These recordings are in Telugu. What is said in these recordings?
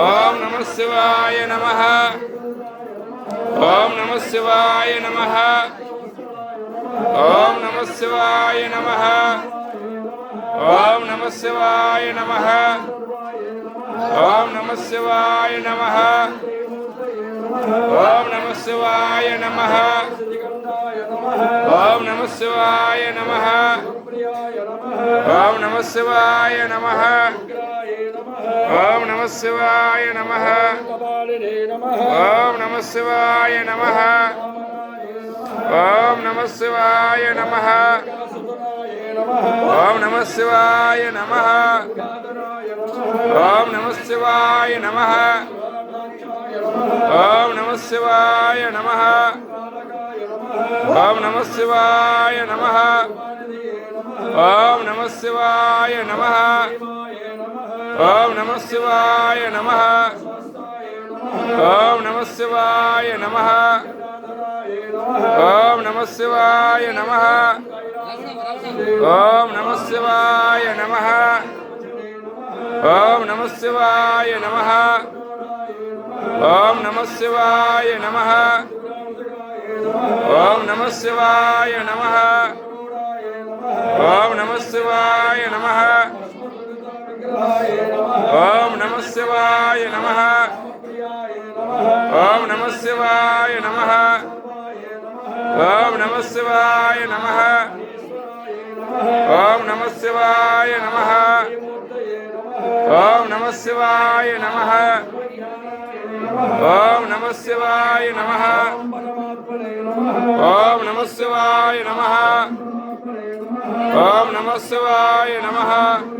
ఓం నమ శివాయ నమ. ఓం నమ శివాయ నమ. ఓం నమ శివాయ నమ. ఓం నమ శివాయ నమ. ఓం నమ శివాయ నమ. ఓం నమ శివాయ నమ. ఓం నమ శివాయ నమ. ఓం నమ శివాయ నమ. ఓం నమ శివాయ నమ. ఓం నమ శివాయ నమ. ఓం నమ శివాయ నమ. ఓం నమ శివాయ నమ. ఓం నమ శివాయ నమ. ఓం నమ శివాయ నమ. ఓం నమ శివాయ నమ. ఓం నమ శివాయ నమ. ఓం నమ శివాయ నమ ఓం నమ శివాయ నమ ఓం నమ శివాయ నమ ఓం నమ శివాయ నమ ఓం నమ శివాయ నమ ఓం నమ శివాయ నమ ఓం నమ శివాయ నమ ఓం నమ శివాయ నమ ఓం నమ శివాయ నమ। ఓం నమ శివాయ నమ। ఓం నమ శివాయ నమ। ఓం నమ శివాయ నమ। ఓం నమ శివాయ నమ। ఓం నమ శివాయ నమ। ఓం నమ శివాయ నమ। ఓం నమ శివాయ నమ।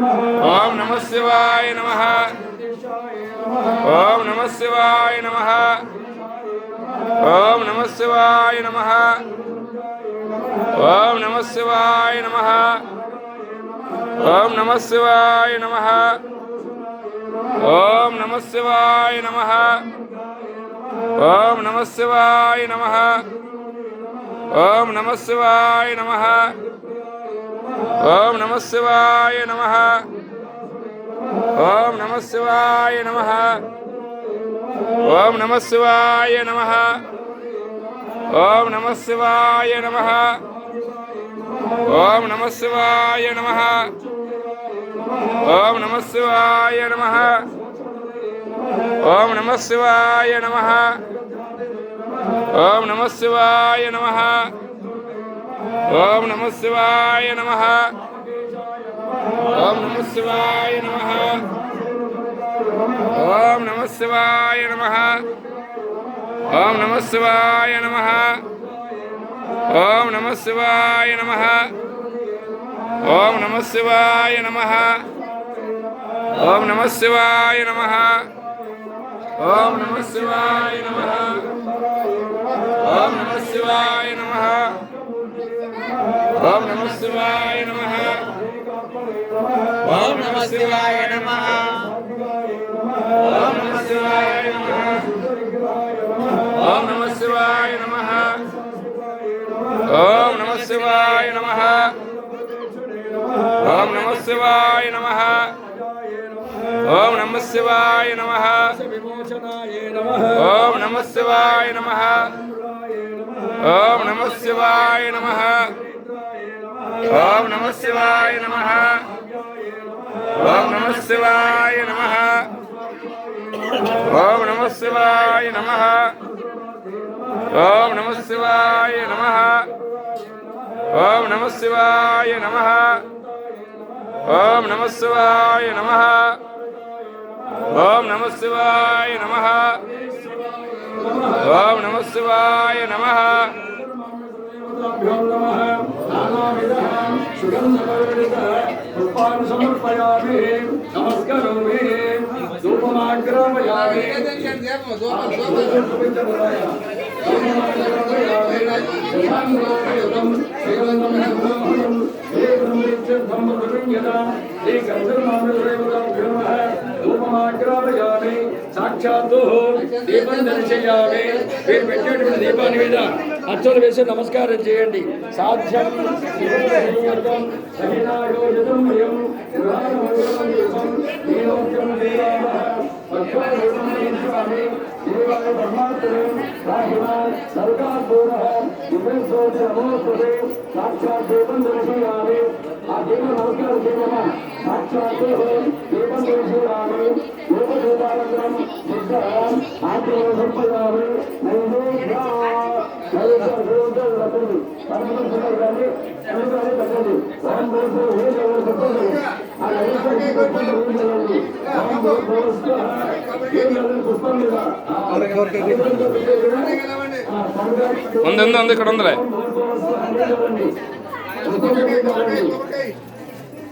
ఓం నమ శివాయ నమ ఓం నమ శివాయ నమ ఓం నమ శివాయ నమ ఓం నమ శివాయ నమ ఓం నమ శివాయ నమ ఓం నమ శివాయ నమ ఓం నమ శివాయ నమ ఓం నమ శివాయ నమ ఓం నమ శివాయ నమ. ఓం నమ శివాయ నమ. ఓం నమ శివాయ నమ. ఓం నమ శివాయ నమ. ఓం నమ శివాయ నమ. ఓం నమ శివాయ నమ. ఓం నమ శివాయ నమ. ఓం నమ శివాయ నమ. ఓం నమ శివాయ నమ. ఓం నమ శివాయ నమ. ఓం నమ శివాయ నమ. ఓం నమ శివాయ నమ. ఓం నమ శివాయ నమ. ఓం నమ శివాయ నమ. ఓం నమ శివాయ నమ. ఓం నమ శివాయ నమ. ఓం నమ శివాయ ఓం నమ శివాయ నమ. ఓం నమ శివాయ నమ. ఓం నమ శివాయ నమ. ఓం నమ శివాయ నమ. ఓం నమ శివాయ నమ. ఓం నమ శివాయ నమ. ఓం నమ శివాయ నమ. ఓం నమ శివాయ నమ. ఓం నమ శివాయ నమ. ఓం నమ శివాయ నమ. ఓం నమ శివాయ నమ. ఓం నమ శివాయ నమ. ఓం నమ శివాయ నమ. ఓం నమ శివాయ నమ. ఓం నమ శివాయ నమ. ఓం నమ శివాయ నమ. ఓం నమ శివాయ నమ. पुष्पाभिधां सुगन्धपर्णितः पुष्पान् समर्पयामि नमस्करोमि धूपमाग्रापयामि साक्षात् दीपं दर्शयामि दीपा निवेदा అర్చన అచ్చలు వేసి నమస్కారం చేయండి. సాధ్యం శివోదయం సహినాయోజితం వయం పురాణమంగళం దీపం నీలోక్యం దేవామః ఉంది ఉంది ఉంది ఇక్కడ ఉందిలే.